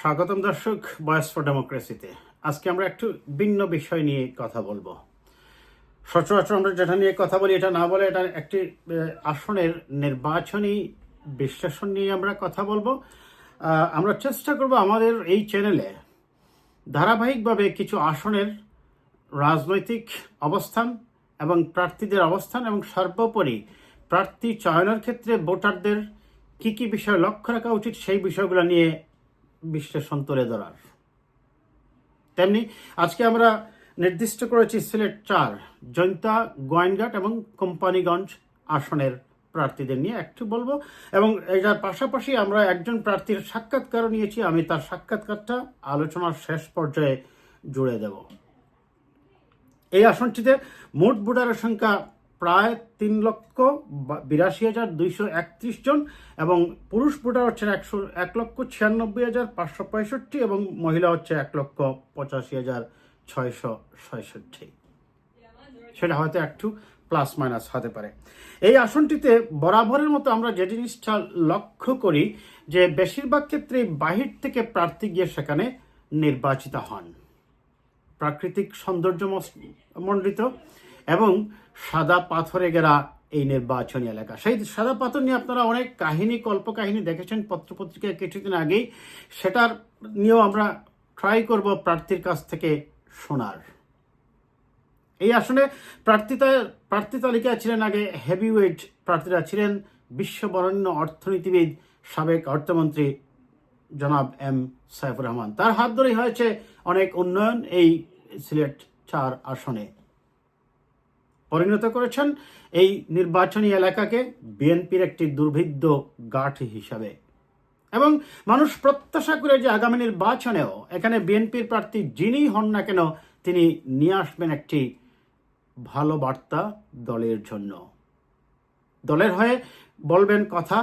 স্বাগতম দর্শক বয়স ফর ডেমোক্রেসিতে। আজকে আমরা একটু ভিন্ন বিষয় নিয়ে কথা বলব। সচরাচর আমরা যেটা নিয়ে কথা বলি, এটা না বলে এটা একটি আসনের নির্বাচনী বিশ্লেষণ নিয়ে আমরা কথা বলব। আমরা চেষ্টা করব আমাদের এই চ্যানেলে ধারাবাহিকভাবে কিছু আসনের রাজনৈতিক অবস্থান এবং প্রার্থীদের অবস্থান এবং সর্বোপরি প্রার্থী চয়নের ক্ষেত্রে ভোটারদের কি কি বিষয় লক্ষ্য রাখা উচিত সেই বিষয়গুলো নিয়ে বিশ্লেষণ তুলে ধরার তেমনি আজকে আমরা নির্দিষ্ট করেছি সিলেট চার, জৈন্তা গোয়েনঘাট এবং কোম্পানিগঞ্জ আসনের প্রার্থীদের নিয়ে একটু বলব এবং এটার পাশাপাশি আমরা একজন প্রার্থীর সাক্ষাৎকারও নিয়েছি, আমি তার সাক্ষাৎকারটা আলোচনার শেষ পর্যায়ে জুড়ে দেব। এই আসনটিতে মোট ভোটারের সংখ্যা প্রায় তিন লক্ষ বিরাশি হাজার দুইশো একত্রিশ জন এবং পুরুষ ভোটার হচ্ছে একশো, এক লক্ষ ছিয়ানব্বই হাজার পাঁচশো পঁয়ষট্টি এবং মহিলা হচ্ছে এক লক্ষ পঁচাশি হাজার ছয়শো ছয়ষট্টি। সেটা হয়তো একটু প্লাস মাইনাস হতে পারে। এই আসনটিতে বরাবরের মতো আমরা যে জিনিসটা লক্ষ্য করি যে বেশিরভাগ ক্ষেত্রেই বাহির থেকে প্রার্থী গিয়ে সেখানে নির্বাচিত হন। প্রাকৃতিক সৌন্দর্য মণ্ডিত। এবং সাদা পাথরে ঘেরা এই নির্বাচনী এলাকা। সেই সাদা পাথর নিয়ে আপনারা অনেক কাহিনী, কল্পকাহিনী দেখেছেন পত্রপত্রিকায় কিছুদিন আগেই। সেটার নিয়েও আমরা ট্রাই করব প্রার্থীর কাছ থেকে শোনার। এই আসনে প্রার্থিতা প্রার্থী তালিকায় ছিলেন আগে হেভিওয়েট প্রার্থীরা ছিলেন বিশ্ববরণ্য অর্থনীতিবিদ সাবেক অর্থমন্ত্রী জনাব এম সাইফুর রহমান। তার হাত ধরেই হয়েছে অনেক উন্নয়ন এই সিলেট চার আসনে। পরিণত করেছেন এই নির্বাচনী এলাকাকে বিএনপির একটি দুর্ভিদ্য গাঠ হিসাবে। এবং মানুষ প্রত্যাশা করে যে আগামী নির্বাচনেও এখানে বিএনপির প্রার্থী যিনিই হন না কেন, তিনি নিয়ে আসবেন একটি ভালো বার্তা দলের জন্য। দলের হয়ে বলবেন কথা,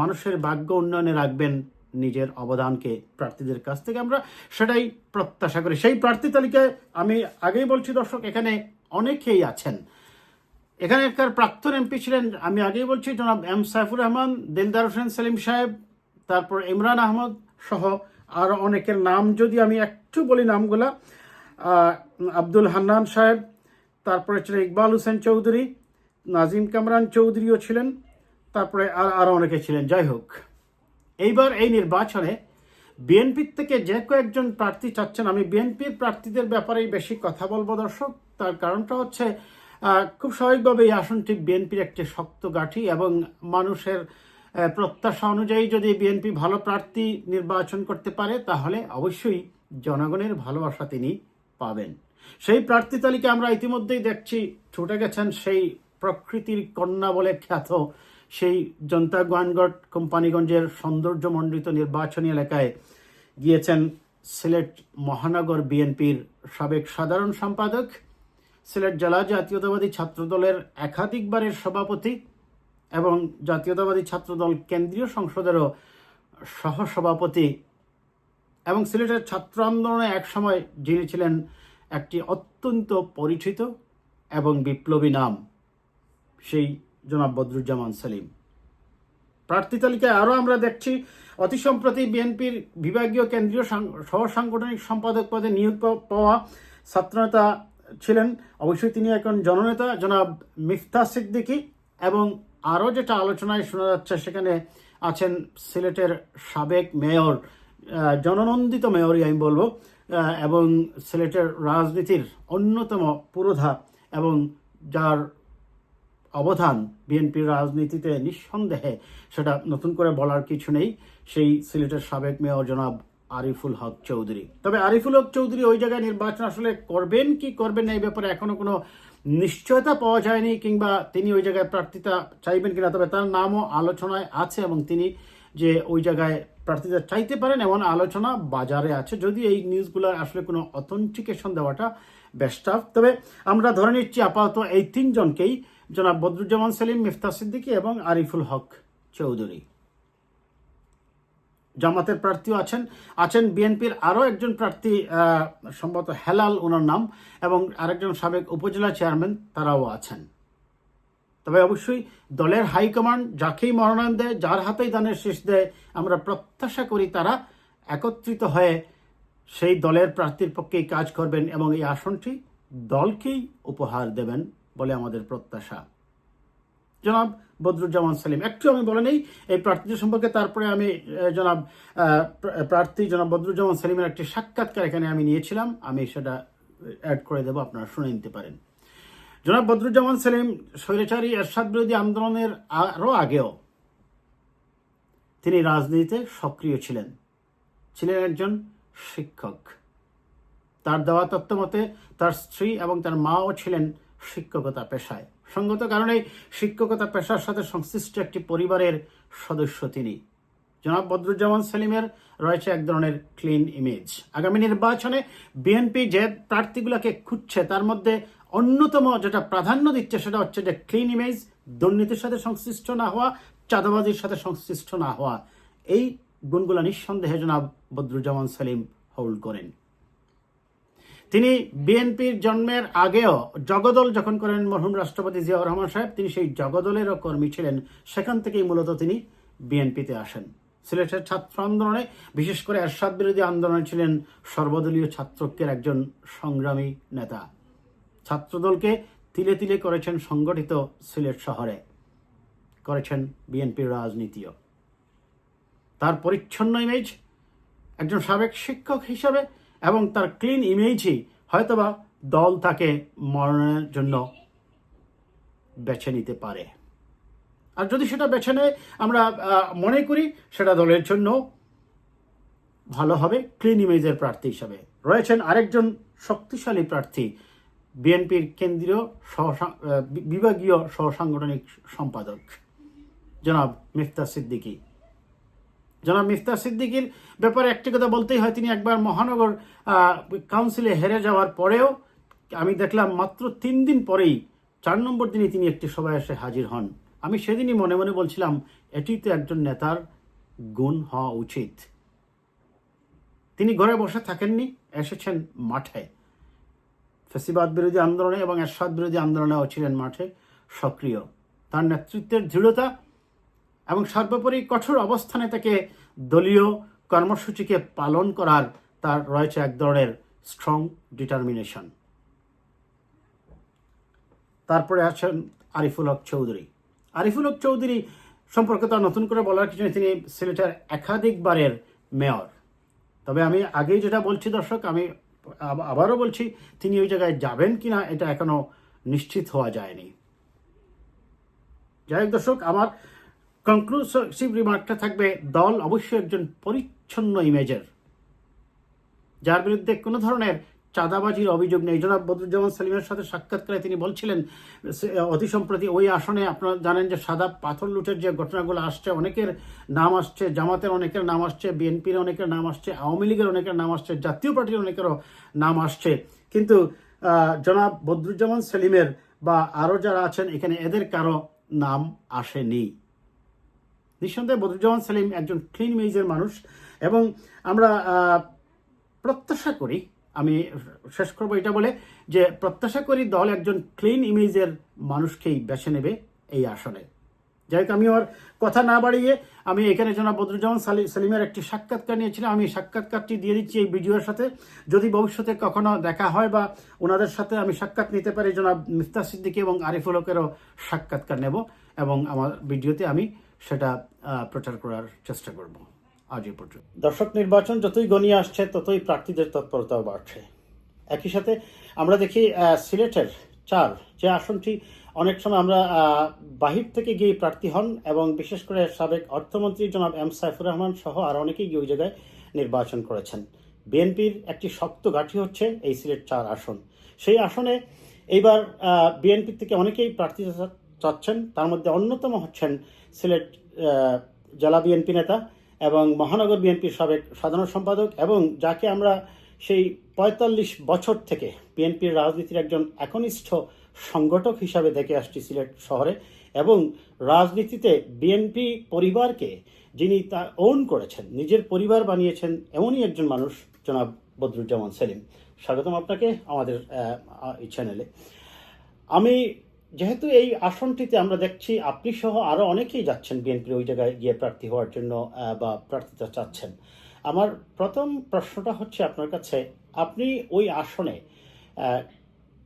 মানুষের ভাগ্য উন্নয়নে রাখবেন নিজের অবদানকে প্রার্থীদের কাছ থেকে আমরা সেটাই প্রত্যাশা করি। সেই প্রার্থী তালিকায় আমি আগেই বলছি, দর্শক, এখানে অনেকেই আছেন। এখানকার প্রাক্তন এমপি ছিলেন, আমি আগেই বলছি, জনাব এম সাইফুর রহমান, দিলদার হোসেন সেলিম সাহেব, তারপর ইমরান আহমদ সহ আর অনেকের নাম যদি আমি একটু বলি নামগুলা আব্দুল হান্নান সাহেব, তারপরে ছিলেন ইকবাল হোসেন চৌধুরী, নাজিম কামরান চৌধুরীও ছিলেন, তারপরে আর আরও অনেকে ছিলেন। যাই হোক, এইবার এই নির্বাচনে বিএনপির থেকে যে কয়েকজন প্রার্থী চাচ্ছেন, আমি বিএনপির প্রার্থীদের ব্যাপারেই বেশি কথা বলব দর্শক, তার কারণটা হচ্ছে খুব স্বাভাবিকভাবে এই আসনটি বিএনপির একটি শক্ত গাঠি এবং মানুষের প্রত্যাশা অনুযায়ী যদি বিএনপি ভালো প্রার্থী নির্বাচন করতে পারে, তাহলে অবশ্যই জনগণের ভালোবাসা তিনি পাবেন। সেই প্রার্থী তালিকা আমরা ইতিমধ্যেই দেখছি, ছুটে গেছেন সেই প্রকৃতির কন্যা বলে খ্যাত সেই জনতা গোয়ানগড় কোম্পানিগঞ্জের সৌন্দর্যমণ্ডিত নির্বাচনী এলাকায় গিয়েছেন সিলেট মহানগর বিএনপির সাবেক সাধারণ সম্পাদক সিলেট জেলা জাতীয়তাবাদী ছাত্রদলের একাধিকবারের সভাপতি এবং জাতীয়তাবাদী ছাত্রদল কেন্দ্রীয় সংসদেরও সহসভাপতি। এবং সিলেটের ছাত্র আন্দোলনে একসময় যিনি ছিলেন একটি অত্যন্ত পরিচিত এবং বিপ্লবী নাম, সেই জনাব বদরুজ্জামান সেলিম। প্রার্থী তালিকায় আরও আমরা দেখছি, অতি সম্প্রতি বিএনপির বিভাগীয় কেন্দ্রীয় সহ সাংগঠনিক সম্পাদক পদে নিয়োগ পাওয়া ছাত্রনেতা ছিলেন, অবশ্যই তিনি এখন জননেতা, জনাব মিফতা সিদ্দিকী, এবং আরও যেটা আলোচনায় শোনা যাচ্ছে, সেখানে আছেন সিলেটের সাবেক মেয়র জননন্দিত মেয়রই আমি বলব এবং সিলেটের রাজনীতির অন্যতম পুরোধা এবং যার অবদান বিএনপির রাজনীতিতে নিঃসন্দেহে, সেটা নতুন করে বলার কিছু নেই, সেই সিলেটের সাবেক মেয়র জনাব আরিফুল হক চৌধুরী। তবে আরিফুল হক চৌধুরী ওই জায়গায় নির্বাচন আসলে করবেন কি করবেন না, এই ব্যাপারে এখনও কোনো নিশ্চয়তা পাওয়া যায়নি কিংবা তিনি ওই জায়গায় প্রার্থিতা চাইবেন কিনা, তবে তার নামও আলোচনায় আছে এবং তিনি যে ওই জায়গায় প্রার্থিতা চাইতে পারেন এমন আলোচনা বাজারে আছে। যদি এই নিউজগুলোর আসলে কোনো অথেন্টিকেশন দেওয়াটা বেশ টাফ তবে আমরা ধরে নিচ্ছি আপাতত এই তিনজনকেই জনাব বদরুজ্জামান সেলিম মিফতা সিদ্দিকী এবং আরিফুল হক চৌধুরী। জামাতের প্রার্থীও আছেন। আছেন বিএনপির আরও একজন প্রার্থী সম্ভবত হেলাল ওনার নাম, এবং আরেকজন সাবেক উপজেলা চেয়ারম্যান, তারাও আছেন। তবে অবশ্যই দলের হাইকমান্ড যাকেই মনোনয়ন দেয়, যার হাতেই দানের শেষ দেয়, আমরা প্রত্যাশা করি তারা একত্রিত হয়ে সেই দলের প্রার্থীর পক্ষেই কাজ করবেন এবং এই আসনটি দলকেই উপহার দেবেন বলে আমাদের প্রত্যাশা। জনাব বদরুজ্জামান সালিম। একটু আমি বলে নেই, এই প্রার্থীদের সম্পর্কে তারপরে আমি জনাব প্রার্থী জনাব বদরুজ্জামান সালিমের একটি সাক্ষাৎকার এখানে আমি নিয়েছিলাম। আমি সেটা অ্যাড করে দেবো, আপনারা শুনে নিতে পারেন। জনাব বদরুজ্জামান সেলিম স্বৈরাচারী এরশাদ বিরোধী আন্দোলনের আরও আগেও তিনি রাজনীতিতে সক্রিয় ছিলেন। ছিলেন একজন শিক্ষক। তার দেওয়া তথ্য মতে তার স্ত্রী এবং তার মাও ছিলেন শিক্ষকতা পেশায়। সঙ্গত কারণে শিক্ষকতা পেশার সাথে সংশ্লিষ্ট একটি পরিবারের সদস্য তিনি। জনাব বদরুজ্জামান সেলিমের রয়েছে এক ধরনের ক্লিন ইমেজ আগামী নির্বাচনে বিএনপি যে প্রার্থীগুলোকে খুঁজছে, তার মধ্যে অন্যতম যেটা প্রাধান্য দিচ্ছে সেটা হচ্ছে যে ক্লিন ইমেজ দুর্নীতির সাথে সংশ্লিষ্ট না হওয়া, চাঁদাবাজির সাথে সংশ্লিষ্ট না হওয়া। এই গুণগুলো নিঃসন্দেহে জনাব বদরুজ্জামান সেলিম হোল্ড করেন। তিনি বিএনপির জন্মের আগেও জগদল যখন করেন মরহুম রাষ্ট্রপতি জিয়াউর রহমান সাহেব, তিনি সেই জগদলেরও কর্মী ছিলেন। সেখান থেকেই মূলত তিনি বিএনপিতে আসেন। সিলেটের ছাত্র আন্দোলনে, বিশেষ করে এরশাদ বিরোধী আন্দোলনে ছিলেন সর্বদলীয় ছাত্রকের একজন সংগ্রামী নেতা। ছাত্রদলকে তিলে তিলে করেছেন সংগঠিত সিলেট শহরে। করেছেন বিএনপির রাজনীতিও। তার পরিচ্ছন্ন ইমেজ একজন সাবেক শিক্ষক হিসাবে এবং তার ক্লিন ইমেজই হয়তোবা দল তাকে মরণের জন্য বেছে নিতে পারে। আর যদি সেটা বেছে নেয়, আমরা মনে করি সেটা দলের জন্য ভালো হবে ক্লিন ইমেজের প্রার্থী হিসাবে। রয়েছেন আরেকজন শক্তিশালী প্রার্থী, বিএনপির কেন্দ্রীয় বিভাগীয় সহ সাংগঠনিক সম্পাদক, জনাব মিফতা সিদ্দিকী। জনাব মিফতা সিদ্দিকির ব্যাপারে একটি কথা বলতেই হয়, তিনি একবার মহানগর কাউন্সিলে হেরে যাওয়ার পরেও আমি দেখলাম মাত্র তিন দিন পরেই, চার নম্বর দিনে তিনি একটি সভায় এসে হাজির হন। আমি সেদিনই মনে মনে বলছিলাম, এটি তো একজন নেতার গুণ হওয়া উচিত। তিনি ঘরে বসে থাকেননি, এসেছেন মাঠে। ফেসিবাদ বিরোধী আন্দোলনে এবং এরশাদ বিরোধী আন্দোলনেও ছিলেন মাঠে সক্রিয়। তার নেতৃত্বের দৃঢ়তা এবং সর্বোপরি কঠোর অবস্থানে তাকে দলীয় কর্মসূচিকে পালন করার তার রয়েছে এক ধরনের স্ট্রং ডিটারমিনেশন তারপরে আছেন আরিফুল হক চৌধুরী। আরিফুল হক চৌধুরী সম্পর্কে তো আর নতুন করে বলার কিছু নেই, তিনি সিলেটের একাধিকবারের মেয়র। তবে আমি আগেই যেটা বলছি দর্শক, আমি আব- আবারও বলছি, তিনি ওই জায়গায় যাবেন কিনা এটা এখনও নিশ্চিত হওয়া যায়নি। যাই হোক দর্শক, আমার কনক্লুসিভ রিমার্কটা থাকবে, দল অবশ্যই একজন পরিচ্ছন্ন ইমেজের যার বিরুদ্ধে কোনো ধরনের চাঁদাবাজির অভিযোগ নেই। জনাব বদরুজ্জামান সেলিমের সাথে সাক্ষাৎকারে তিনি বলছিলেন অতি সম্প্রতি ওই আসনে আপনারা জানেন যে সাদা পাথর লুটের যে ঘটনাগুলো আসছে, অনেকের নাম আসছে, জামাতের অনেকের নাম আসছে, বিএনপির অনেকের নাম আসছে, আওয়ামী লীগের অনেকের নাম আসছে, জাতীয় পার্টির অনেকেরও নাম আসছে। কিন্তু জনাব বদরুজ্জামান সেলিমের বা আরও যারা আছেন, এখানে এদের কারও নাম আসেনি। নিঃসন্দেহে বদরুজ্জামান সেলিম একজন ক্লিন ইমেজের মানুষ এবং আমরা প্রত্যাশা করি, আমি শেষ করব এটা বলে, যে প্রত্যাশা করি দল একজন ক্লিন ইমেজের মানুষকেই বেছে নেবে এই আসনে। যাই হোক আমি ওর কথা না বাড়িয়ে আমি এখানে জনাব বদরুজ্জামান সালি- সেলিমের একটি সাক্ষাৎকার নিয়েছিলাম, আমি সাক্ষাৎকারটি দিয়ে দিচ্ছি এই ভিডিওর সাথে। যদি ভবিষ্যতে কখনো দেখা হয় বা ওনাদের সাথে আমি সাক্ষাৎ নিতে পারি, জনাব মিফতা সিদ্দিকী এবং আরিফুল হকেরও সাক্ষাৎকার নেব এবং আমার ভিডিওতে আমি সেটা প্রচার করার চেষ্টা করব আজ এই পর্যন্ত। দর্শক নির্বাচন যতই গণিয়ে আসছে, ততই প্রার্থীদের তৎপরতাও বাড়ছে। একই সাথে আমরা দেখি সিলেটের চার যে আসনটি অনেক সময় আমরা বাহির থেকে গিয়ে প্রার্থী হন এবং বিশেষ করে সাবেক অর্থমন্ত্রী জনাব এম সাইফুর রহমান সহ আর অনেকেই গিয়ে ওই জায়গায় নির্বাচন করেছেন। বিএনপির একটি শক্ত গাঠি হচ্ছে এই সিলেট চার আসন। সেই আসনে এইবার বিএনপির থেকে অনেকেই প্রার্থী চাচ্ছেন। তার মধ্যে অন্যতম হচ্ছেন সিলেট জেলা বিএনপি নেতা এবং মহানগর বিএনপির সাবেক সাধারণ সম্পাদক এবং যাকে আমরা সেই পঁয়তাল্লিশ বছর থেকে বিএনপির রাজনীতির একজন একনিষ্ঠ সংগঠক হিসাবে দেখে আসছি সিলেট শহরে এবং রাজনীতিতে বিএনপি পরিবারকে যিনি তা ওন করেছেন, নিজের পরিবার বানিয়েছেন এমনই একজন মানুষ, জনাব বদরুজ্জামান সেলিম। স্বাগতম আপনাকে আমাদের এই চ্যানেলে আমি যেহেতু এই আসনটিতে আমরা দেখছি আপনি সহ আরও অনেকেই যাচ্ছেন বিএনপির ওই জায়গায় গিয়ে প্রার্থী হওয়ার জন্য বা প্রার্থিতা চাচ্ছেন। আমার প্রথম প্রশ্নটা হচ্ছে আপনার কাছে, আপনি ওই আসনে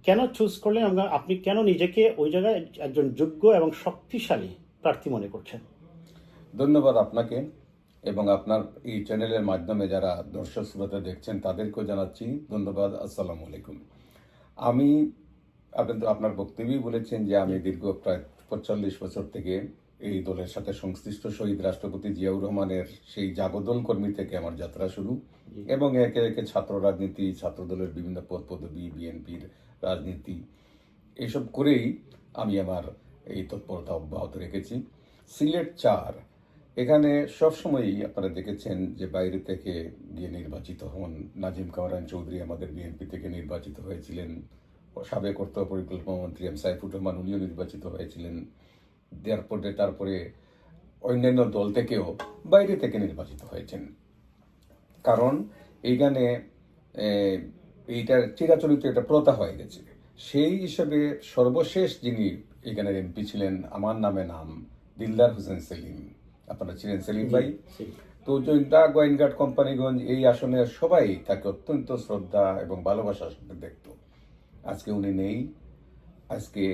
কেন চুজ করলেন এবং আপনি কেন নিজেকে ওই জায়গায় একজন যোগ্য এবং শক্তিশালী প্রার্থী মনে করছেন? ধন্যবাদ আপনাকে এবং আপনার এই চ্যানেলের মাধ্যমে যারা দর্শক শ্রোতা দেখছেন তাদেরকেও জানাচ্ছি ধন্যবাদ, আসসালামু আলাইকুম। আমি আপনি তো আপনার বক্তব্যই বলেছেন যে আমি দীর্ঘ প্রায় পঁয়তাল্লিশ বছর থেকে এই দলের সাথে সংশ্লিষ্ট শহীদ রাষ্ট্রপতি জিয়াউর রহমানের সেই জাগদল কর্মী থেকে আমার যাত্রা শুরু এবং একে একে ছাত্র রাজনীতি ছাত্রদলের বিভিন্ন পদ পদবি বিএনপির রাজনীতি এসব করেই আমি আমার এই তৎপরতা অব্যাহত রেখেছি। সিলেট চার এখানে সবসময়ই আপনারা দেখেছেন যে বাইরে থেকে গিয়ে নির্বাচিত হন। নাজিম কামরান চৌধুরী আমাদের বিএনপি থেকে নির্বাচিত হয়েছিলেন। সাবেক অর্থ পরিকল্পনা মন্ত্রী এম সাইফুর রহমান উনিও নির্বাচিত হয়েছিলেন। তারপরে তারপরে অন্যান্য দল থেকেও বাইরে থেকে নির্বাচিত হয়েছেন। কারণ এইখানে এইটার চিরাচরিত একটা প্রথা হয়ে গেছে। সেই হিসেবে সর্বশেষ যিনি এখানের এমপি ছিলেন আমার নামে নাম দিলদার হোসেন সেলিম। আপনারা ছিলেন সেলিম ভাই? তো জৈন্তা গোয়েনঘাট কোম্পানিগঞ্জ এই আসনের সবাই তাকে অত্যন্ত শ্রদ্ধা এবং ভালোবাসার সাথে দেখত। আজকে উনি নেই। আজকে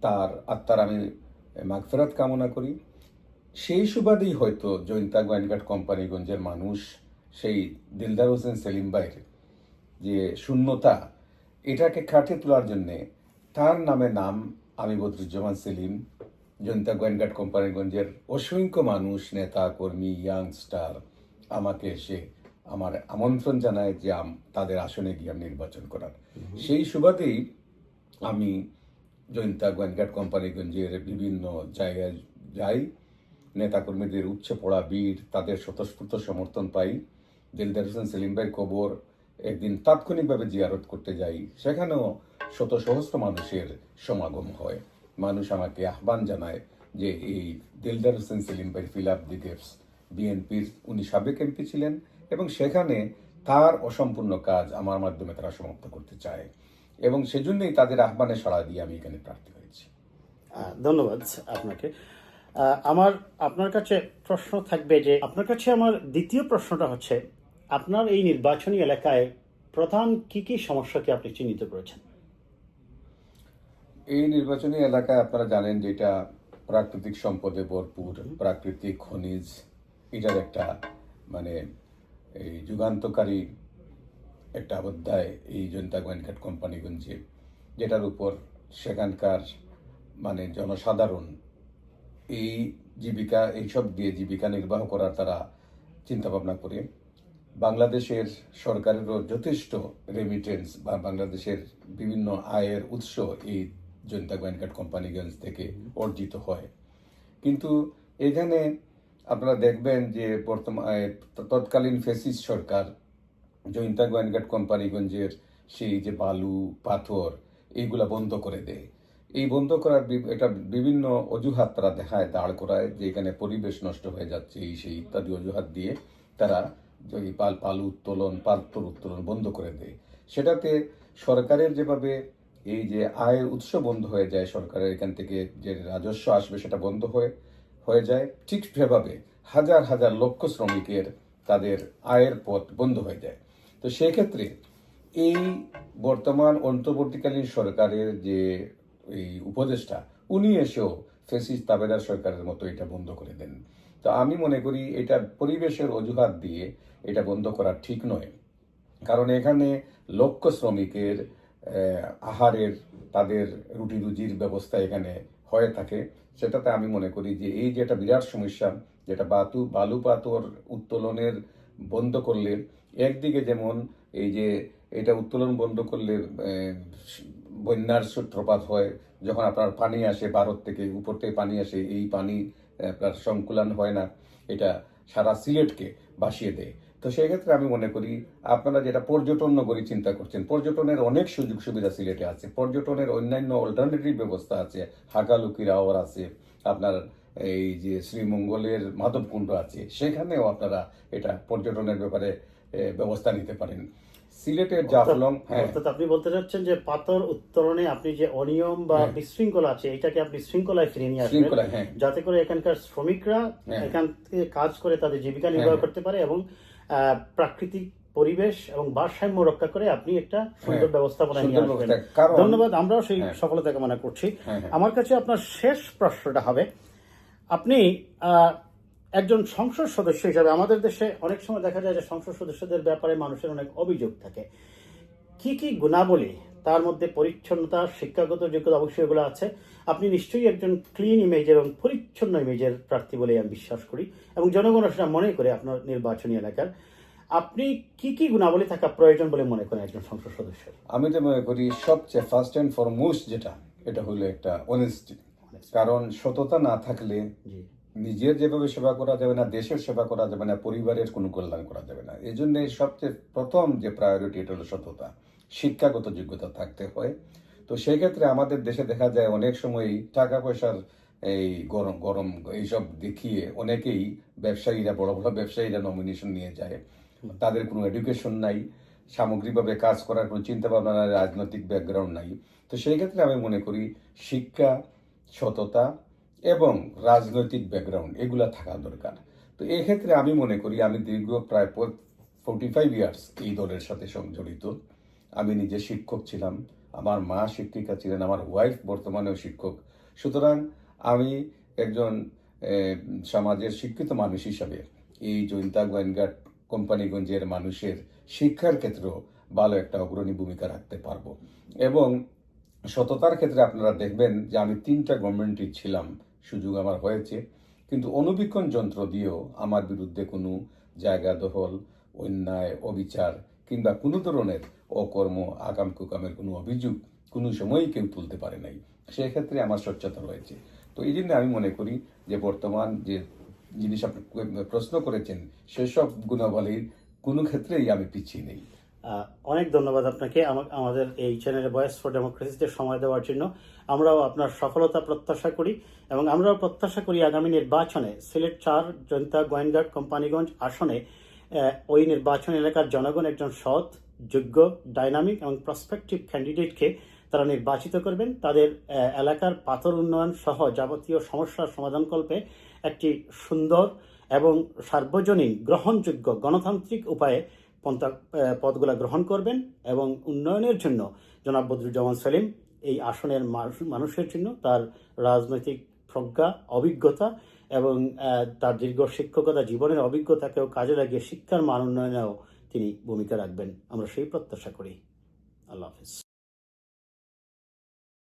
তার আত্মার আমি মাগফেরাত কামনা করি। সেই সুবাদেই হয়তো জৈন্তা গোয়েনঘাট কোম্পানিগঞ্জের মানুষ সেই দিলদার হোসেন সেলিম ভাইয়ের যে শূন্যতা, এটাকে কাটিয়ে তোলার জন্যে তার নামে নাম আমি বদরুজ্জামান সেলিম জনতা গোয়েনঘাট কোম্পানিগঞ্জের অসংখ্য মানুষ, নেতা, কর্মী ইয়াংস্টার আমাকে এসে আমার আমন্ত্রণ জানায় যে তাদের আসনে গিয়ে নির্বাচন করার। সেই সুবাদেই আমি জয়ন্তা গোয়েনঘাট কোম্পানিগঞ্জের বিভিন্ন জায়গায় যাই, নেতাকর্মীদের উচ্ছে পড়া বীর তাদের স্বতঃস্ফূর্ত সমর্থন পাই। দিলদার হোসেন, সেলিম ভাইয়ের কবর একদিন তাৎক্ষণিকভাবে জিয়ারত করতে যাই, সেখানেও শত সহস্র মানুষের সমাগম হয়। মানুষ আমাকে আহ্বান জানায় যে এই দিলদার হোসেন, সেলিম ভাই ফিল আপ দি গেপস বিএনপির উনি সাবেক এমপি ছিলেন এবং সেখানে তার অসম্পূর্ণ কাজ আমার মাধ্যমে তারা সমাপ্ত করতে চায়। এবং সেজন্যই তাদের আহ্বানে সাড়া দিয়ে আমি এখানে প্রার্থী হয়েছি। ধন্যবাদ আপনাকে। আমার আপনার কাছে প্রশ্ন থাকবে যে আপনার কাছে আমার দ্বিতীয় প্রশ্নটা হচ্ছে আপনার এই নির্বাচনী এলাকায় প্রধান কি কি সমস্যাকে আপনি চিহ্নিত করেছেন? এই নির্বাচনী এলাকায় আপনারা জানেন যে এটা প্রাকৃতিক সম্পদে ভরপুর প্রাকৃতিক খনিজ এটার একটা মানে এই যুগান্তকারী একটা অধ্যায় এই জনতা গোয়েনঘাট কোম্পানিগঞ্জে যেটার উপর সেখানকার মানে জনসাধারণ এই জীবিকা, এইসব দিয়ে জীবিকা নির্বাহ করার তারা চিন্তা ভাবনা করে। বাংলাদেশের সরকারেরও যথেষ্ট রেমিটেন্স বা বাংলাদেশের বিভিন্ন আয়ের উৎস এই জনতা গোয়েনঘাট কোম্পানিগঞ্জ থেকে অর্জিত হয়। কিন্তু এখানে আপনারা দেখবেন যে বর্তমান তৎকালীন ফেসিস সরকার জয়ন্তা গোয়েনঘাট কোম্পানিগঞ্জের সেই যে বালু, পাথর, এইগুলা বন্ধ করে দেয়। এই বন্ধ করার এটা বিভিন্ন অজুহাত তারা দেখায়, দাঁড় করায়, যে এখানে পরিবেশ নষ্ট হয়ে যাচ্ছে, এই সেই ইত্যাদি অজুহাত দিয়ে তারা এই পাল, পালু উত্তোলন পাত্র উত্তোলন বন্ধ করে দেয়। সেটাতে সরকারের যেভাবে এই যে আয়ের উৎস বন্ধ হয়ে যায়, সরকারের এখান থেকে যে রাজস্ব আসবে সেটা বন্ধ হয়ে। হয়ে যায়, ঠিক সেভাবে হাজার হাজার লক্ষ শ্রমিকের তাদের আয়ের পথ বন্ধ হয়ে যায়। তো সেক্ষেত্রে এই বর্তমান অন্তর্বর্তীকালীন সরকারের যে এই উপদেষ্টা, উনি এসেও ফেসিস তাবেদার সরকারের মতো এটা বন্ধ করে দেন। তো আমি মনে করি এটা পরিবেশের অজুহাত দিয়ে এটা বন্ধ করা ঠিক নয়। কারণ এখানে লক্ষ শ্রমিকের আহারের তাদের রুটি রুজির ব্যবস্থা এখানে হয়ে থাকে। সেটাতে আমি মনে করি যে এই যে একটা বিরাট সমস্যা, যেটা বাতু, বালু পাথর উত্তোলনের বন্ধ করলে, একদিকে যেমন এই যে এটা উত্তোলন বন্ধ করলে বন্যার সূত্রপাত হয়, যখন আপনার পানি আসে ভারত থেকে, উপর থেকে পানি আসে, এই পানি আপনার সংকুলন হয় না, এটা সারা সিলেটকে ভাসিয়ে দেয়। তো সেই ক্ষেত্রে আমি মনে করি আপনারা যেটা পর্যটন নগরী চিন্তা করছেন পর্যটনের অনেক সুযোগ সুবিধা সিলেটে আছে। পর্যটনের অন্যান্য অল্টারনেটিভ ব্যবস্থা আছে হাকালুকি রাওয়ার আছে আপনার এই যে শ্রীমঙ্গলের মাধবকুণ্ড আছে সেখানেও আপনারা এটা পর্যটনের ব্যাপারে ব্যবস্থা নিতে পারেন। সিলেটের জাফলং হ্যাঁ। অর্থাৎ আপনি বলতে চাচ্ছেন যে পাথর উত্তোলনে আপনি যে অনিয়ম বা বিশৃঙ্খলা আছে এটাকে আপনি শৃঙ্খলায় ফিরিয়ে নিয়ে আসবেন। হ্যাঁ। যাতে করে এখানকার শ্রমিকরা হ্যাঁ। এখান থেকে কাজ করে তাদের জীবিকা নির্বাহ হ্যাঁ। করতে পারে এবং প্রাকৃতিক পরিবেশ এবং ভারসাম্য রক্ষা করে আপনি একটা সুন্দর হ্যাঁ, ব্যবস্থাপনা নিয়ে আসবেন ব্যবস্থা। ধন্যবাদ আমরাও সেই হ্যাঁ। সফলতা কামনা করছি হ্যাঁ। আমার কাছে আপনার শেষ প্রশ্নটা হবে আপনি আহ, একজন সংসদ সদস্য হিসাবে আমাদের দেশে অনেক সময় দেখা যায় যে সংসদ সদস্যদের ব্যাপারে মানুষের অনেক অভিযোগ থাকে কি কি গুণাবলী তার মধ্যে পরিচ্ছন্নতা শিক্ষাগত যোগ্যতা অবশ্যই এগুলো আছে আপনি নিশ্চয়ই একজন ক্লিন ইমেজের এবং পরিচ্ছন্ন ইমেজের প্রার্থী বলে আমি বিশ্বাস করি এবং জনগণ সেটা মনে করে আপনার নির্বাচনী এলাকার। আপনি কি কি গুণাবলী থাকা প্রয়োজন বলে মনে করেন একজন সংসদ সদস্য? আমি তো মনে করি সবচেয়ে ফার্স্ট অ্যান্ড ফরমোস্ট যেটা এটা হলো একটা অনেস্টি কারণ সততা না থাকলে নিজের যেভাবে সেবা করা যাবে না দেশের সেবা করা যাবে না পরিবারের কোনো কল্যাণ করা যাবে না। এই জন্য সবচেয়ে প্রথম যে প্রায়োরিটি এটা হলো সততা। শিক্ষাগত যোগ্যতা থাকতে হয়। তো সেই ক্ষেত্রে আমাদের দেশে দেখা যায় অনেক সময় টাকা পয়সার এই গরম গরম এইসব দেখিয়ে অনেকেই ব্যবসায়ীরা, বড় বড় ব্যবসায়ীরা নমিনেশন নিয়ে যায়। তাদের কোনো এডুকেশন নাই, সামগ্রিকভাবে কাজ করার কোনো চিন্তা ভাবনা নাই, রাজনৈতিক ব্যাকগ্রাউন্ড নাই। তো সেই ক্ষেত্রে আমি মনে করি শিক্ষা, সততা এবং রাজনৈতিক ব্যাকগ্রাউন্ড এগুলা থাকা দরকার। তো এক্ষেত্রে আমি মনে করি আমি দীর্ঘ প্রায় ফোর্টি ফাইভ ইয়ার্স এই দলের সাথে সং- জড়িত আমি নিজে শিক্ষক ছিলাম। আমার মা শিক্ষিকা ছিলেন, আমার ওয়াইফ বর্তমানেও শিক্ষক। সুতরাং আমি একজন সমাজের শিক্ষিত মানুষ হিসাবে এই জৈন্তা গোয়েনঘাট কোম্পানিগঞ্জের মানুষের শিক্ষার ক্ষেত্রেও ভালো একটা অগ্রণী ভূমিকা রাখতে পারব। এবং সততার ক্ষেত্রে আপনারা দেখবেন যে আমি তিনটা গভর্নমেন্টই ছিলাম, সুযোগ আমার হয়েছে। কিন্তু অনুবীক্ষণ যন্ত্র দিয়েও আমার বিরুদ্ধে কোনো জায়গা দখল, অন্যায়, অবিচার কিংবা কোনো ধরনের অকর্ম, আগাম কুকামের কোনো অভিযোগ কোনো সময়ই কেউ তুলতে পারে নাই। সেক্ষেত্রে আমার স্বচ্ছতা রয়েছে। তো এই জন্য আমি মনে করি যে বর্তমান যে জিনিস আপনি প্রশ্ন করেছেন, সেসব গুণাবলীর কোনো ক্ষেত্রেই আমি পিছিয়ে নেই। অনেক ধন্যবাদ আপনাকে আমাদের এই চ্যানেলে ভয়েস ফর ডেমোক্রেসিতে সময় দেওয়ার জন্য। আমরাও আপনার সফলতা প্রত্যাশা করি এবং আমরাও প্রত্যাশা করি আগামী নির্বাচনে সিলেট চার জনতা গোয়েনঘাট কোম্পানিগঞ্জ আসনে ওই নির্বাচন এলাকার জনগণ একজন সৎ যোগ্য, ডাইনামিক এবং প্রসপেক্টিভ ক্যান্ডিডেটকে তারা নির্বাচিত করবেন। তাদের এলাকার পাথর উন্নয়ন সহ যাবতীয় সমস্যার সমাধানকল্পে একটি সুন্দর এবং সার্বজনীন গ্রহণযোগ্য গণতান্ত্রিক উপায়ে পন্থা পদগুলা গ্রহণ করবেন এবং উন্নয়নের জন্য জনাব বদরুজ্জামান সেলিম এই আসনের মানুষ- মানুষের জন্য তার রাজনৈতিক প্রজ্ঞা, অভিজ্ঞতা এবং তার দীর্ঘ শিক্ষকতা, জীবনের অভিজ্ঞতাকেও কাজে লাগিয়ে শিক্ষার মান উন্নয়নেও তিনি ভূমিকা রাখবেন। আমরা সেই প্রত্যাশা করি। আল্লাহ হাফিজ।